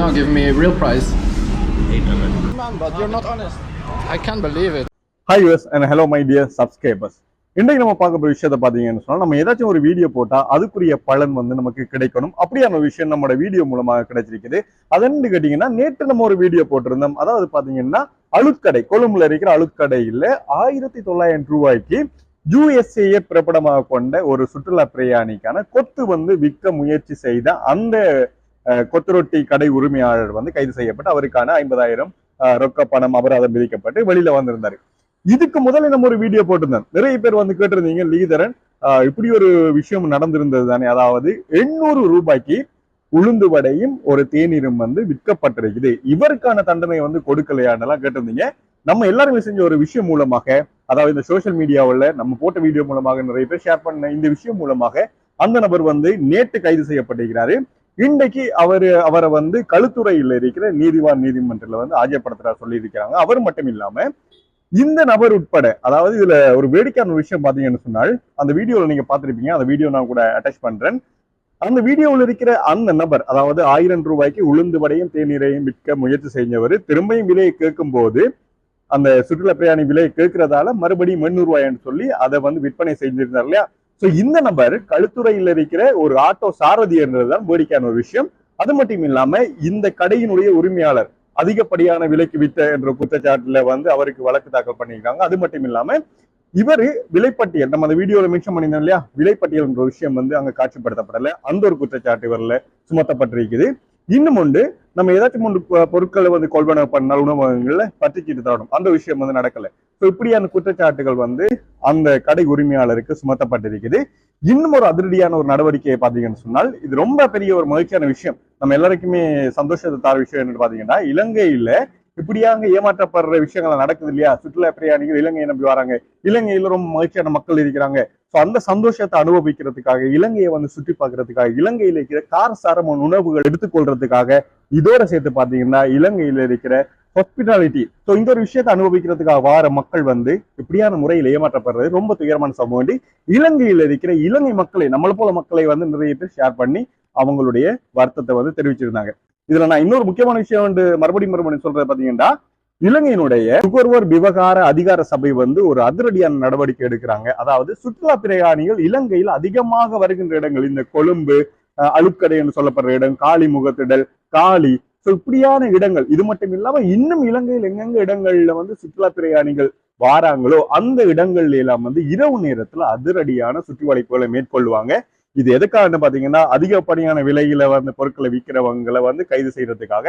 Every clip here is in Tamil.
No, give me a real price. 800. Man, but you're not honest. I can't believe it. Hi use and hello my dear subscribers இன்றைக்கு நம்ம பார்க்க போகிற விஷயத்தை பார்த்தீங்கன்னு சொன்னால் நம்ம ஏதாச்சும் ஒரு வீடியோ போட்டால் அதுக்குரிய பலன் வந்து நமக்கு கிடைக்கணும் அப்படியான விஷயம் நம்மளோட வீடியோ மூலமாக கிடைச்சிருக்குது அதன்னு கேட்டிங்கன்னா நேற்று நம்ம ஒரு வீடியோ போட்டிருந்தோம் அதாவது பார்த்தீங்கன்னா அழுக்கடை கொழும்புல இருக்கிற அழுக்கடையில் ஆயிரத்தி தொள்ளாயிரம் ரூபாய்க்கு யூஎஸ்ஏயை பிறப்பிடமாக கொண்ட ஒரு சுற்றுலா பிரயாணிக்கான கொத்து வந்து விற்க முயற்சி செய்த அந்த கொத்துரொட்டி கடை உரிமையாளர் வந்து கைது செய்யப்பட்டு அவருக்கான ஐம்பதாயிரம் ரொக்க பணம் அபராதம் விதிக்கப்பட்டு வெளியில வந்திருந்தாரு. இதுக்கு முதல்ல நம்ம ஒரு வீடியோ போட்டிருந்தேன் நிறைய பேர் வந்து கேட்டிருந்தீங்க லீதரன் இப்படி ஒரு விஷயம் நடந்திருந்தது தானே? அதாவது எண்ணூறு ரூபாய்க்கு உளுந்து வடையும் ஒரு தேநீரும் வந்து விற்கப்பட்டிருக்குது. இவருக்கான தண்டனை வந்து கொடுக்கலையானெல்லாம் கேட்டிருந்தீங்க. நம்ம எல்லாருமே செஞ்ச ஒரு விஷயம் மூலமாக அதாவது இந்த சோசியல் மீடியாவில் நம்ம போட்ட வீடியோ மூலமாக நிறைய பேர் ஷேர் பண்ண இந்த விஷயம் மூலமாக அந்த நபர் வந்து நேற்று கைது செய்யப்பட்டிருக்கிறாரு. இன்றைக்கு அவர் அவரை வந்து கழுத்துறையில் இருக்கிற நீதிவான் நீதிமன்றத்தில் வந்து ஆஜர்படுத்துறா சொல்லி இருக்கிறாங்க அவர் மட்டும் இல்லாம இந்த நபர் உட்பட அதாவது இதுல ஒரு வேடிக்கையான ஒரு விஷயம் பாத்தீங்கன்னு சொன்னால் அந்த வீடியோல நீங்க பாத்திருப்பீங்க அந்த வீடியோ நான் கூட அட்டாச் பண்றேன். அந்த வீடியோவில் இருக்கிற அந்த நபர் அதாவது ஆயிரம் ரூபாய்க்கு உளுந்து வடையும் தேநீரையும் விற்க முயற்சி செஞ்சவர் திரும்பியும் விலையை கேட்கும் போது அந்த சுற்றுலா பிரயாணி விலையை கேட்கறதால மறுபடியும் எண்ணூறு ரூபாய்ன்னு சொல்லி அதை வந்து விற்பனை செஞ்சிருந்தார் இல்லையா? ஸோ இந்த நபர் கழுத்துறையில் இருக்கிற ஒரு ஆட்டோ சாரதி என்றதுதான் வேடிக்கையான ஒரு விஷயம். அது மட்டும் இல்லாம இந்த கடையினுடைய உரிமையாளர் அதிகப்படியான விலைக்கு வித்த என்ற குற்றச்சாட்டுல வந்து அவருக்கு வழக்கு தாக்கல் பண்ணியிருக்காங்க. அது மட்டும் இல்லாம இவரு விலைப்பட்டியல் நம்ம அந்த வீடியோல மென்ஷன் பண்ணியிருந்தோம் இல்லையா? விலைப்பட்டியல் என்ற விஷயம் வந்து அங்க காட்சிப்படுத்தப்படல. அந்த ஒரு குற்றச்சாட்டு இவர்ல சுமத்தப்பட்டிருக்குது. இன்னும் ஒன்று நம்ம ஏதாச்சும் ஒன்று பொருட்களை வந்து கொள்வன பண்ணால் உணவகங்களில் பற்றிச்சிட்டு தரணும் அந்த விஷயம் வந்து நடக்கல. இப்படியான குற்றச்சாட்டுகள் வந்து அந்த கடை உரிமையாளருக்கு சுமத்தப்பட்டிருக்குது. இன்னும் ஒரு அதிரடியான ஒரு நடவடிக்கையை பார்த்தீங்கன்னு சொன்னால் இது ரொம்ப பெரிய ஒரு மகிழ்ச்சியான விஷயம். நம்ம எல்லாருக்குமே சந்தோஷத்தை தார விஷயம் என்னன்னு பார்த்தீங்கன்னா இலங்கையில இப்படியாங்க ஏமாற்றப்படுற விஷயங்கள் நடக்குது இல்லையா? சுற்றுலா பிரயாணிகள் இலங்கையை நம்பி வராங்க. இலங்கையில ரொம்ப மகிழ்ச்சியான மக்கள் இருக்கிறாங்க. ஸோ அந்த சந்தோஷத்தை அனுபவிக்கிறதுக்காக இலங்கையை வந்து சுற்றி பார்க்கறதுக்காக இலங்கையில் இருக்கிற காரசாரமான உணவுகள் எடுத்துக்கொள்றதுக்காக இதோட சேர்த்து பார்த்தீங்கன்னா இலங்கையில் இருக்கிற ஹாஸ்பிட்டாலிட்டி ஸோ இந்த ஒரு விஷயத்தை அனுபவிக்கிறதுக்காக வார மக்கள் வந்து இப்படியான முறையில் ஏமாற்றப்படுறது ரொம்ப துயரமான சம்பவம் இலங்கையில் இருக்கிற இலங்கை மக்களை நம்மளை போல மக்களை வந்து நிறைய பேர் ஷேர் பண்ணி அவங்களுடைய வருத்தத்தை வந்து தெரிவிச்சிருந்தாங்க. இதுல நான் இன்னொரு முக்கியமான விஷயம் வந்து மறுபடியும் மறுபடியும் சொல்றது பாத்தீங்கன்னா இலங்கையினுடைய நுகர்வோர் விவகார அதிகார சபை வந்து ஒரு அதிரடியான நடவடிக்கை எடுக்கிறாங்க. அதாவது சுற்றுலா பிரயாணிகள் இலங்கையில் அதிகமாக வருகின்ற இடங்கள் இந்த கொழும்பு அழுக்கடை என்று சொல்லப்படுற இடம் காளி முகத்திடல் காளி ஸோ இப்படியான இடங்கள் இது மட்டும் இல்லாம இன்னும் இலங்கையில் எங்கெங்க இடங்கள்ல வந்து சுற்றுலா பிரயாணிகள் வாராங்களோ அந்த இடங்கள்ல எல்லாம் வந்து இரவு நேரத்துல அதிரடியான சுற்றி வளைப்புகளை மேற்கொள்வாங்க. இது எதுக்காக பாத்தீங்கன்னா அதிகப்படியான விலையில வந்து பொருட்களை விற்கிறவங்களை வந்து கைது செய்யறதுக்காக.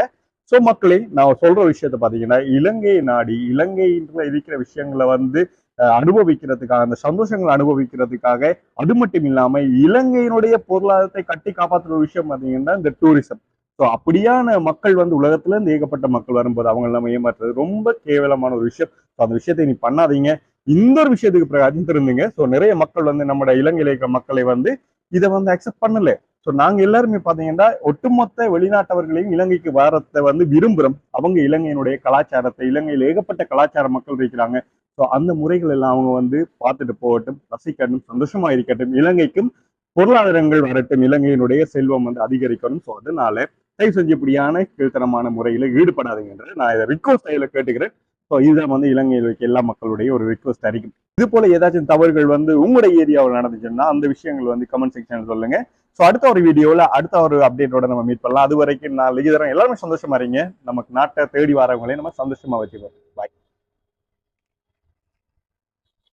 சோ மக்களே நான் சொல்ற விஷயத்த பாத்தீங்கன்னா இலங்கை நாடி இலங்கையில இருக்கிற விஷயங்களை வந்து அனுபவிக்கிறதுக்காக அந்த சந்தோஷங்களை அனுபவிக்கிறதுக்காக அது மட்டும் இல்லாம இலங்கையினுடைய பொருளாதாரத்தை கட்டி காப்பாற்றுற விஷயம் பாத்தீங்கன்னா இந்த டூரிசம் ஸோ அப்படியான மக்கள் வந்து உலகத்துல இருந்து ஏகப்பட்ட மக்கள் வரும்போது அவங்க நம்ம ஏமாற்றுறது ரொம்ப கேவலமான ஒரு விஷயம். ஸோ அந்த விஷயத்தை நீ பண்ணாதீங்க. இந்த ஒரு விஷயத்துக்கு பிறகு ஸோ நிறைய மக்கள் வந்து நம்ம இலங்கையில இருக்கிற மக்களை வந்து இதை வந்து அக்செப்ட் பண்ணல. ஸோ நாங்க எல்லாருமே பாத்தீங்கன்னா ஒட்டுமொத்த வெளிநாட்டவர்களையும் இலங்கைக்கு வரத்தை வந்து விரும்புறோம். அவங்க இலங்கையினுடைய கலாச்சாரத்தை இலங்கையில் ஏகப்பட்ட கலாச்சார மக்கள் இருக்கிறாங்க. ஸோ அந்த முறைகள் எல்லாம் அவங்க வந்து பார்த்துட்டு போகட்டும் ரசிக்கட்டும் சந்தோஷமா இருக்கட்டும். இலங்கைக்கும் பொருளாதாரங்கள் வரட்டும். இலங்கையினுடைய செல்வம் வந்து அதிகரிக்கணும். ஸோ அதனால தயவு செஞ்சு இப்படியான கீழ்த்தனமான முறையில் ஈடுபடாதீங்கன்றது நான் இதை ரிக்வஸ்ட் ஸ்டைல கேட்டுக்கிறேன். ஸோ இதுதான் வந்து இலங்கையில் இருக்க எல்லா மக்களுடைய ஒரு ரிக்வஸ்ட் அறிக்கும் இது போல ஏதாச்சும் தவறுகள் வந்து உங்களுடைய ஏரியாவில் நடந்துச்சுன்னா அந்த விஷயங்கள் வந்து கமெண்ட் செக்ஷன் சொல்லுங்க. ஸோ அடுத்த ஒரு வீடியோவில் அடுத்த ஒரு அப்டேட்டோட நம்ம மீட் பண்ணலாம். அது வரைக்கும் நான் லிகிதரம் எல்லாருமே சந்தோஷமா இருங்க. நமக்கு நாட்டை தேடி வரவங்களையும் நம்ம சந்தோஷமா வச்சுக்கோம் பாய்